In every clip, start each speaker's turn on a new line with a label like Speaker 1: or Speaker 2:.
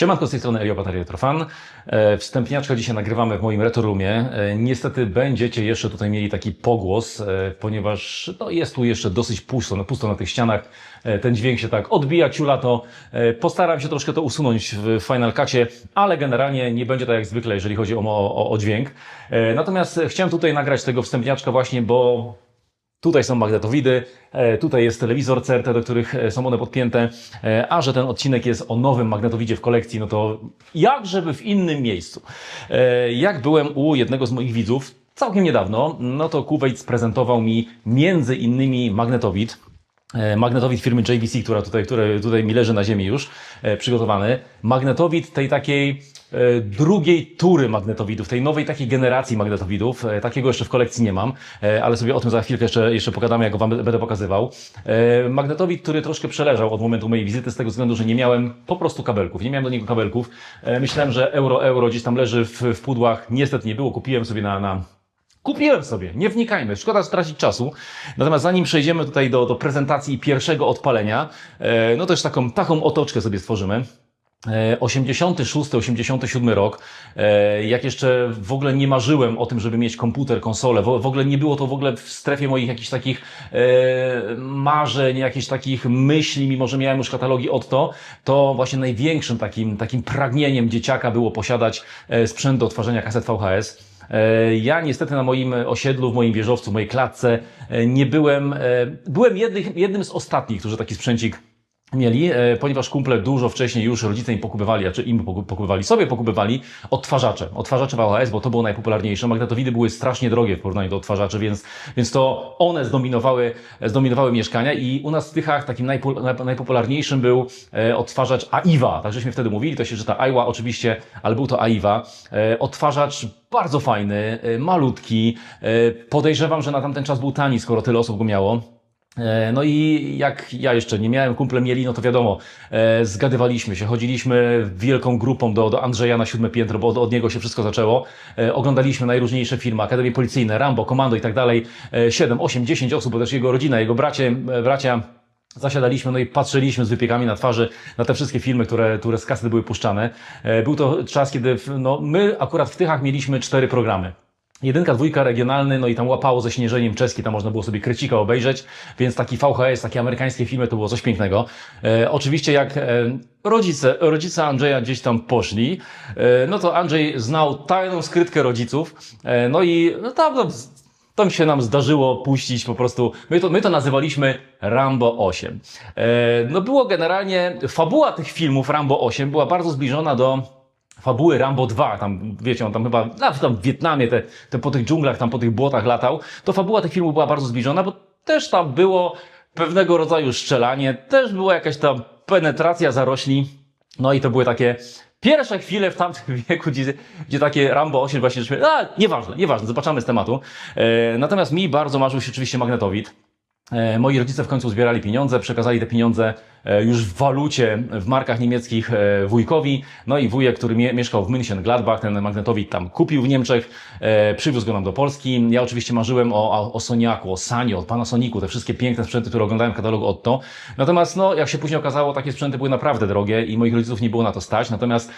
Speaker 1: Siemanko, z tej strony Elio Bataria Trofan. E, Wstępniaczka dzisiaj nagrywamy w moim retrorumie. E, Niestety będziecie jeszcze tutaj mieli taki pogłos, e, ponieważ no, jest tu jeszcze dosyć pusto, no, pusto na tych ścianach. Ten dźwięk się tak odbija, ciula to. E, Postaram się troszkę to usunąć w Final Cutie, ale generalnie nie będzie tak jak zwykle, jeżeli chodzi o, o, o dźwięk. Natomiast chciałem tutaj nagrać tego wstępniaczka właśnie, bo Tutaj są magnetowidy, e, tutaj jest telewizor CRT, do których e, są one podpięte, e, a że ten odcinek jest o nowym magnetowidzie w kolekcji, no to jak żeby w innym miejscu. Jak byłem u jednego z moich widzów całkiem niedawno, no to Kuwait sprezentował mi między innymi magnetowid, Magnetowid firmy JVC, która tutaj, który tutaj mi leży na ziemi już, przygotowany. Magnetowid tej takiej drugiej tury magnetowidów, tej nowej takiej generacji magnetowidów. E, takiego jeszcze w kolekcji nie mam, e, ale sobie o tym za chwilkę jeszcze, jeszcze pogadamy, jak go Wam będę pokazywał. E, magnetowid, który troszkę przeleżał od momentu mojej wizyty, z tego względu, że nie miałem po prostu kabelków. Nie miałem do niego kabelków. E, myślałem, że euro, euro gdzieś tam leży w, w pudłach. Niestety nie było. Kupiłem sobie na, na Kupiłem sobie, nie wnikajmy, szkoda stracić czasu. Natomiast zanim przejdziemy tutaj do, do prezentacji pierwszego odpalenia, e, no też taką, taką otoczkę sobie stworzymy. E, 86, 87 rok, e, jak jeszcze w ogóle nie marzyłem o tym, żeby mieć komputer, konsolę, w, ogóle nie było to w ogóle w strefie moich jakichś takich e, marzeń, jakichś takich myśli, mimo że miałem już katalogi od to, to właśnie największym takim, takim pragnieniem dzieciaka było posiadać e, sprzęt do odtwarzania kaset VHS. E, Ja niestety na moim osiedlu, w moim wieżowcu, w mojej klatce e, nie byłem, e, byłem jednym, jednym z ostatnich, którzy taki sprzęcik mieli, e, ponieważ kumple dużo wcześniej już rodzice im pokupywali, a czy im poku- pokupywali, sobie pokupywali odtwarzacze, odtwarzacze VHS, bo to było najpopularniejsze. Magnetowidy były strasznie drogie w porównaniu do odtwarzaczy, więc, więc to one zdominowały, zdominowały mieszkania i u nas w Tychach takim najpo, naj- najpopularniejszym był e, odtwarzacz AIWA, tak żeśmy wtedy mówili, to się czyta AIWA oczywiście, ale był to AIWA. E, odtwarzacz bardzo fajny, malutki, podejrzewam, że na tamten czas był tani, skoro tyle osób go miało. E, No i jak ja jeszcze nie miałem, kumple mieli, no to wiadomo, e, zgadywaliśmy się, chodziliśmy wielką grupą do, do Andrzeja na siódme piętro, bo od, od niego się wszystko zaczęło. E, oglądaliśmy najróżniejsze filmy, Akademie Policyjne, Rambo, Komando i tak dalej. 7, 8, 10 osób, bo też jego rodzina, jego bracie, bracia Zasiadaliśmy, no i patrzyliśmy z wypiekami na twarzy na te wszystkie filmy, które, które z kasety były puszczane. Był to czas, kiedy no, my akurat w Tychach mieliśmy cztery programy. Jedynka, dwójka, regionalny, no i tam łapało ze śnieżeniem czeski, tam można było sobie krycika obejrzeć, więc taki VHS, takie amerykańskie filmy to było coś pięknego. E, oczywiście jak e, rodzice, rodzice Andrzeja gdzieś tam poszli, e, no to Andrzej znał tajną skrytkę rodziców, e, no i no tam, tam tam się nam zdarzyło puścić po prostu, my to, my to nazywaliśmy Rambo 8. E, no było generalnie, fabuła tych filmów Rambo 8 była bardzo zbliżona do fabuły Rambo 2, tam wiecie, on tam chyba nawet tam w Wietnamie, te, te po tych dżunglach, tam po tych błotach latał, to fabuła tych filmów była bardzo zbliżona, bo też tam było pewnego rodzaju strzelanie, też była jakaś tam penetracja zarośli, no i to były takie pierwsze chwile w tamtym wieku, gdzie, gdzie takie Rambo 8 właśnie, a nieważne, nieważne, zobaczamy z tematu. E, natomiast mi bardzo marzył się oczywiście magnetowid. E, Moi rodzice w końcu zbierali pieniądze, przekazali te pieniądze e, już w walucie, w markach niemieckich e, wujkowi. No i wujek, który mie mieszkał w München, Gladbach, ten magnetowid tam kupił w Niemczech, przywiózł go nam do Polski. Ja oczywiście marzyłem o, o, Soniaku, o Sanio, o Panasonicu, te wszystkie piękne sprzęty, które oglądałem w katalogu Otto. Natomiast no, jak się później okazało, takie sprzęty były naprawdę drogie i moich rodziców nie było na to stać. Natomiast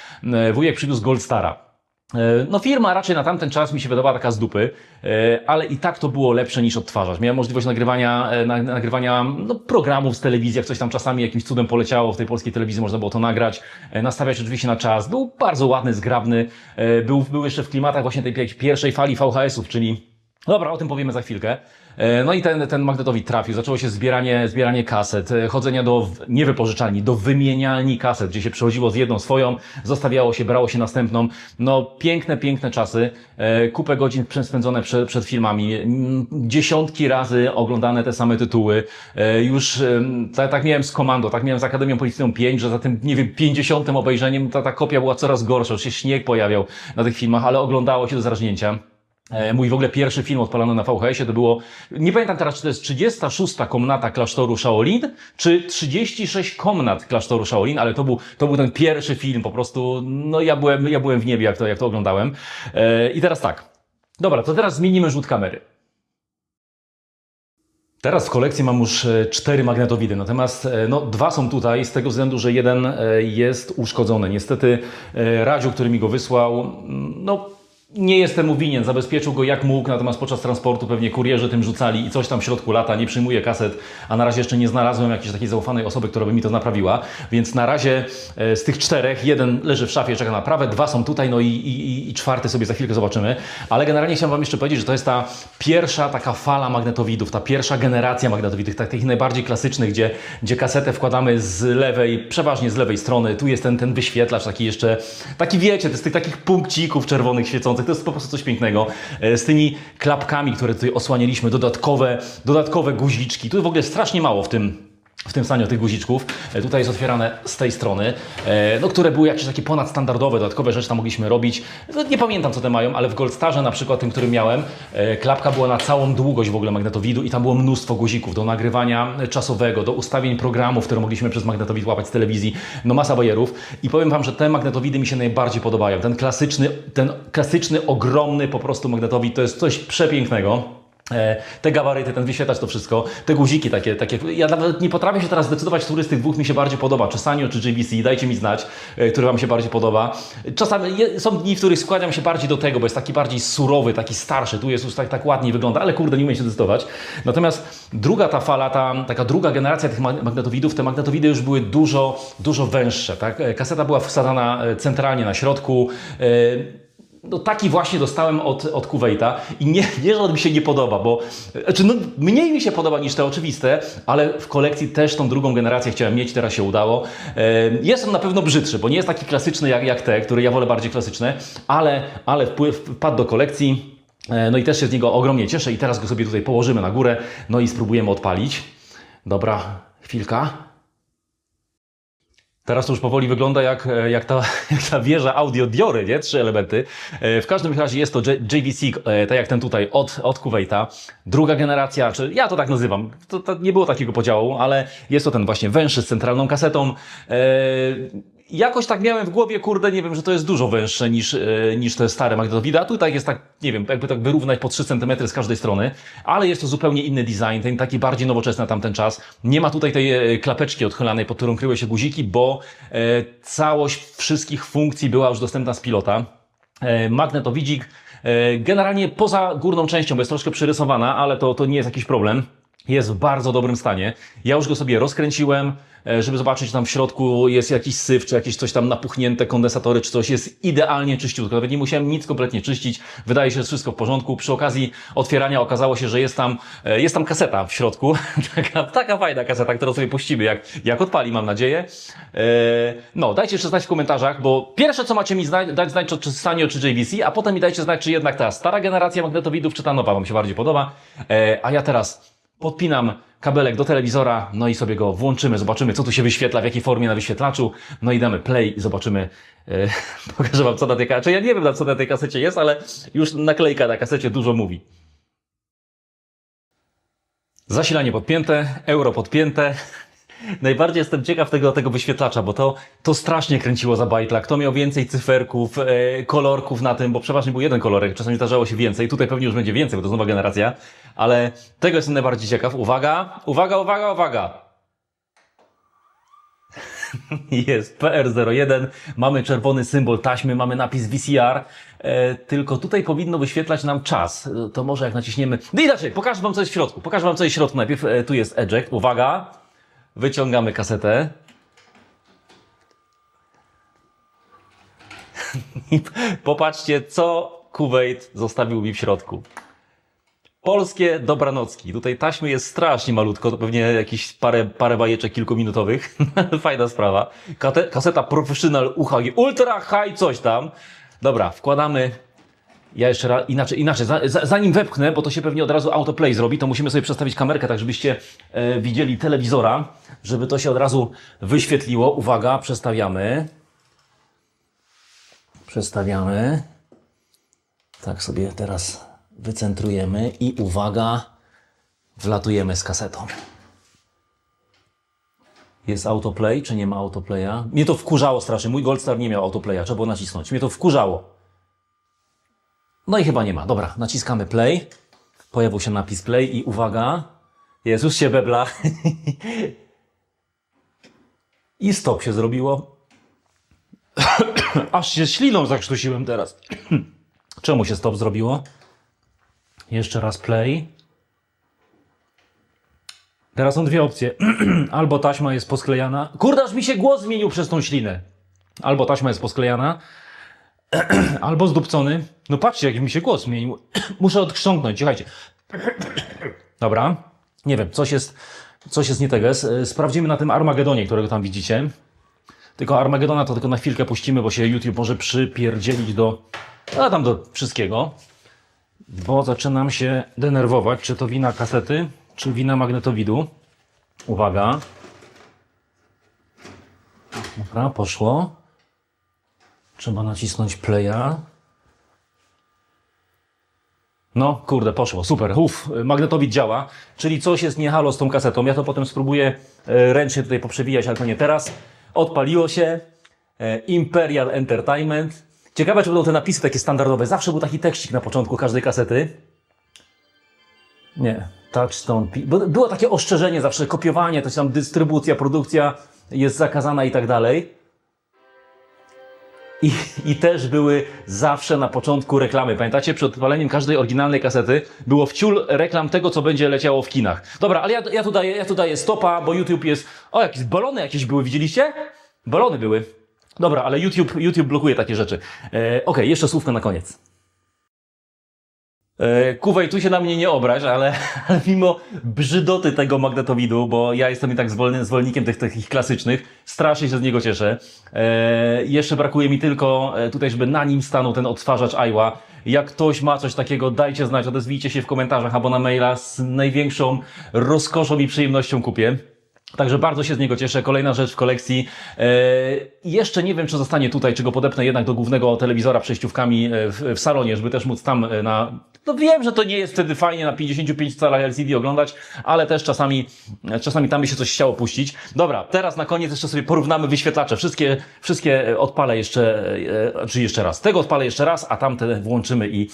Speaker 1: wujek przywiózł Goldstara. E, No firma raczej na tamten czas mi się wydawała taka z dupy, e, ale i tak to było lepsze niż odtwarzacz. Miałem możliwość nagrywania, e, na- nagrywania no, programów z telewizji, jak coś tam czasami jakimś cudem poleciało w tej polskiej telewizji, można było to nagrać, nastawiać oczywiście na czas. Był bardzo ładny, zgrabny, był, był jeszcze w klimatach właśnie tej pi- pierwszej fali VHS-ów, czyli Dobra, o tym powiemy za chwilkę. E, No i ten, ten magnetowid trafił. Zaczęło się zbieranie, zbieranie kaset, e, chodzenia do, w- nie wypożyczalni, do wymienialni kaset, gdzie się przechodziło z jedną swoją, zostawiało się, brało się następną. No, piękne, piękne czasy. E, Kupę godzin spędzone przed, przed filmami. Mm, Dziesiątki razy oglądane te same tytuły. Już tak, tak miałem z Komando, tak miałem z Akademią Policyjną 5, że za tym, nie wiem, 50 obejrzeniem ta, ta kopia była coraz gorsza. Już się śnieg pojawiał na tych filmach, ale oglądało się do zaraźnięcia. E, Mój w ogóle pierwszy film odpalony na VHS-ie to było, nie pamiętam teraz, czy to jest 36 komnata klasztoru Shaolin, czy 36 komnat klasztoru Shaolin, ale to był, to był ten pierwszy film, po prostu, no ja byłem, ja byłem w niebie, jak to, jak to oglądałem. E, I teraz tak. Dobra, to teraz zmienimy rzut kamery. Teraz w kolekcji mam już e, cztery magnetowidy, natomiast no, dwa są tutaj z tego względu, że jeden jest uszkodzony. Niestety Radziu, który mi go wysłał, mm, no nie jestem winien, zabezpieczył go jak mógł, natomiast podczas transportu pewnie kurierzy tym rzucali i coś tam w środku lata, nie przyjmuje kaset, a na razie jeszcze nie znalazłem jakiejś takiej zaufanej osoby, która by mi to naprawiła, więc na razie e, z tych czterech, jeden leży w szafie, czeka na naprawę, dwa są tutaj, no i, i, i czwarty sobie za chwilkę zobaczymy, ale generalnie chciałem Wam jeszcze powiedzieć, że to jest ta pierwsza taka fala magnetowidów, ta pierwsza generacja magnetowidów, tak, takich najbardziej klasycznych, gdzie, gdzie kasetę wkładamy z lewej, przeważnie z lewej strony, tu jest ten, ten wyświetlacz taki jeszcze, taki wiecie, to z tych takich punkcików czerwonych świecących, to jest po prostu coś pięknego. E, Z tymi klapkami, które tutaj osłanialiśmy, dodatkowe, dodatkowe guziczki. Tu w ogóle strasznie mało w tym, w tym stanie tych guziczków. E, Tutaj jest otwierane z tej strony, e, no, które były jakieś takie ponadstandardowe, dodatkowe rzeczy tam mogliśmy robić. No, nie pamiętam co te mają, ale w Goldstarze na przykład tym, którym miałem, e, klapka była na całą długość w ogóle magnetowidu i tam było mnóstwo guzików do nagrywania czasowego, do ustawień programów, które mogliśmy przez magnetowid łapać z telewizji, no masa bajerów. I powiem Wam, że te magnetowidy mi się najbardziej podobają. Ten klasyczny, ten klasyczny, ogromny po prostu magnetowid to jest coś przepięknego. E, Te gabaryty, ten wyświetlacz, to wszystko, te guziki takie, takie. Ja nawet nie potrafię się teraz zdecydować, który z tych dwóch mi się bardziej podoba. Czy Sanyo, czy JVC, dajcie mi znać, e, który Wam się bardziej podoba. Czasami są dni, w których składam się bardziej do tego, bo jest taki bardziej surowy, taki starszy, tu jest już tak, tak ładniej wygląda, ale kurde, nie umiem się zdecydować. Natomiast druga ta fala, ta taka druga generacja tych mag- magnetowidów, te magnetowidy już były dużo, dużo węższe. Tak? E, Kaseta była wsadzana centralnie na środku. No taki właśnie dostałem od, od Kuwaita i nie, nie, że on mi się nie podoba, bo znaczy no, mniej mi się podoba niż te oczywiste, ale w kolekcji też tą drugą generację chciałem mieć, teraz się udało. Jest on na pewno brzydszy, bo nie jest taki klasyczny jak, jak te, które ja wolę bardziej klasyczne, ale, ale wpływ wpadł do kolekcji. E, No i też się z niego ogromnie cieszę i teraz go sobie tutaj położymy na górę, no i spróbujemy odpalić. Dobra, chwilka. Teraz to już powoli wygląda jak, e, jak, ta, jak ta wieża audio Diory, nie? Trzy elementy. E, W każdym razie jest to JVC, e, tak jak ten tutaj, od, od Kuwaita. Druga generacja, czy ja to tak nazywam. To, to nie było takiego podziału, ale jest to ten właśnie węższy z centralną kasetą. E, Jakoś tak miałem w głowie, kurde, nie wiem, że to jest dużo węższe niż, e, niż te stare magnetowidy, a tutaj jest tak, nie wiem, jakby tak wyrównać po 3 cm z każdej strony, ale jest to zupełnie inny design, ten taki bardziej nowoczesny na tamten czas. Nie ma tutaj tej e, klapeczki odchylanej, pod którą kryły się guziki, bo e, całość wszystkich funkcji była już dostępna z pilota. E, magnetowidzik generalnie poza górną częścią, bo jest troszkę przyrysowana, ale to, to nie jest jakiś problem. Jest w bardzo dobrym stanie. Ja już go sobie rozkręciłem, żeby zobaczyć, czy tam w środku jest jakiś syf, czy jakieś coś tam napuchnięte, kondensatory, czy coś jest idealnie czyściutko. Nawet nie musiałem nic kompletnie czyścić. Wydaje się, że wszystko w porządku. Przy okazji otwierania okazało się, że jest tam, e, jest tam kaseta w środku. taka, taka fajna kaseta, którą sobie puścimy, jak, jak odpali, mam nadzieję. E, No, dajcie jeszcze znać w komentarzach, bo pierwsze, co macie mi zna- dać znać, czy Sanyo, czy JVC, a potem mi dajcie znać, czy jednak ta stara generacja magnetowidów, czy ta nowa Wam się bardziej podoba. E, A ja teraz podpinam kabelek do telewizora, no i sobie go włączymy, zobaczymy, co tu się wyświetla, w jakiej formie na wyświetlaczu, no i damy play i zobaczymy, e, pokażę Wam, co na tej kasecie, ja nie wiem, co na tej kasecie jest, ale już naklejka na kasecie dużo mówi. Zasilanie podpięte, euro podpięte. Najbardziej jestem ciekaw tego, tego wyświetlacza, bo to, to strasznie kręciło za bajtla. Kto miał więcej cyferków, e, kolorków na tym, bo przeważnie był jeden kolorek, czasami zdarzało się więcej. Tutaj pewnie już będzie więcej, bo to jest nowa generacja. Ale tego jestem najbardziej ciekaw. Uwaga, uwaga, uwaga, uwaga! Jest PR01, mamy czerwony symbol taśmy, mamy napis VCR, e, tylko tutaj powinno wyświetlać nam czas. E, To może jak naciśniemy... No inaczej, pokażę Wam co jest w środku. Pokażę Wam co jest w środku najpierw. E, tu jest eject, uwaga. Wyciągamy kasetę. I popatrzcie, co Kuwait zostawił mi w środku. Polskie dobranocki. Tutaj taśmy jest strasznie malutko, to pewnie jakieś parę, parę bajeczek kilkuminutowych. Fajna sprawa. Kate, kaseta Professional UHG Ultra High coś tam. Dobra, wkładamy. Ja jeszcze raz, inaczej, inaczej, za, za, zanim wepchnę, bo to się pewnie od razu autoplay zrobi, to musimy sobie przestawić kamerkę, tak żebyście e, widzieli telewizora, żeby to się od razu wyświetliło. Uwaga, przestawiamy. Przestawiamy. Tak sobie teraz wycentrujemy i uwaga, wlatujemy z kasetą. Jest autoplay, czy nie ma autoplaya? Mnie to wkurzało strasznie. Mój Goldstar nie miał autoplaya, trzeba było nacisnąć. Mnie to wkurzało. No i chyba nie ma. Dobra, naciskamy play. Pojawił się napis play i uwaga, Jezus się bebla. I stop się zrobiło. Aż się śliną zakrztusiłem teraz. Czemu się stop zrobiło? Jeszcze raz play. Teraz są dwie opcje. Albo taśma jest posklejana. Kurde, aż mi się głos zmienił przez tą ślinę. Albo taśma jest posklejana, albo zdupcony. No patrzcie, jak mi się głos zmienił. Muszę odchrząknąć, słuchajcie. Dobra, nie wiem, coś jest, coś jest nie tego. S- Sprawdzimy na tym Armagedonie, którego tam widzicie. Tylko Armagedona to tylko na chwilkę puścimy, bo się YouTube może przypierdzielić do, a tam do wszystkiego. Bo zaczynam się denerwować, czy to wina kasety, czy wina magnetowidu. Uwaga. Dobra, poszło. Trzeba nacisnąć playa. No, kurde, poszło, super, uff, magnetowid działa, czyli coś jest nie halo z tą kasetą. Ja to potem spróbuję e, ręcznie tutaj poprzewijać, ale to nie teraz. Odpaliło się, e, Imperial Entertainment. Ciekawe, czy będą te napisy takie standardowe. Zawsze był taki tekstik na początku każdej kasety. Nie, Touchstone. Było takie ostrzeżenie zawsze, kopiowanie, to tam dystrybucja, produkcja jest zakazana i tak dalej. I, I też były zawsze na początku reklamy. Pamiętacie, przed odpaleniem każdej oryginalnej kasety było wciul reklam tego, co będzie leciało w kinach. Dobra, ale ja, ja, tu, daję, ja tu daję stopa, bo YouTube jest... O, jakieś balony jakieś były, widzieliście? Balony były. Dobra, ale YouTube, YouTube blokuje takie rzeczy. E, Okej, jeszcze słówko na koniec. E, Kuwej, tu się na mnie nie obraź, ale, ale mimo brzydoty tego magnetowidu, bo ja jestem i tak zwolny, zwolennikiem tych takich klasycznych, strasznie się z niego cieszę. E, jeszcze brakuje mi tylko e, tutaj, żeby na nim stanął ten odtwarzacz Aiwa. Jak ktoś ma coś takiego, dajcie znać, odezwijcie się w komentarzach albo na maila z największą rozkoszą i przyjemnością kupię. Także bardzo się z niego cieszę. Kolejna rzecz w kolekcji. E, jeszcze nie wiem, czy zostanie tutaj, czy go podepnę jednak do głównego telewizora przejściówkami e, w, w salonie, żeby też móc tam e, na... No wiem, że to nie jest wtedy fajnie na 55 calach LCD oglądać, ale też czasami, czasami tam by się coś chciało puścić. Dobra, teraz na koniec jeszcze sobie porównamy wyświetlacze. Wszystkie, wszystkie odpalę jeszcze, czy jeszcze raz. Tego odpalę jeszcze raz, a tamte włączymy i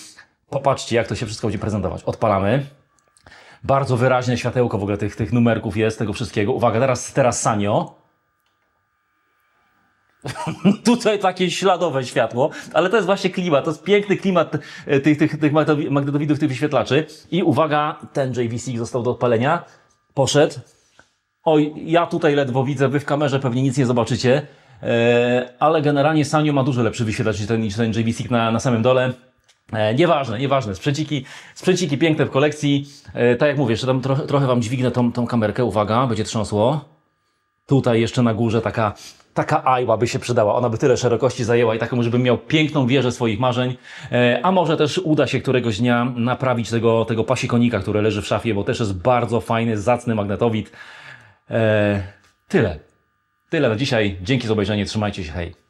Speaker 1: popatrzcie, jak to się wszystko będzie prezentować. Odpalamy. Bardzo wyraźne światełko w ogóle tych, tych numerków jest, tego wszystkiego. Uwaga, teraz, teraz Sanio. Tutaj takie śladowe światło, ale to jest właśnie klimat, to jest piękny klimat e, tych, tych, tych magnetowi- magnetowidów, tych wyświetlaczy. I uwaga, ten JVC został do odpalenia, poszedł. Oj, ja tutaj ledwo widzę, wy w kamerze pewnie nic nie zobaczycie, e, ale generalnie Sanyo ma dużo lepszy wyświetlacz niż ten, niż ten JVC na, na samym dole. E, nieważne, nieważne. Sprzęciki, sprzęciki piękne w kolekcji. E, tak jak mówię, jeszcze tam trochę, trochę Wam dźwignę tą, tą kamerkę. Uwaga, będzie trząsło. Tutaj jeszcze na górze taka, taka ajła by się przydała. Ona by tyle szerokości zajęła i taką, żebym miał piękną wieżę swoich marzeń. E, a może też uda się któregoś dnia naprawić tego, tego pasikonika, który leży w szafie, bo też jest bardzo fajny, zacny magnetowid. Tyle. Tyle na dzisiaj. Dzięki za obejrzenie. Trzymajcie się. Hej.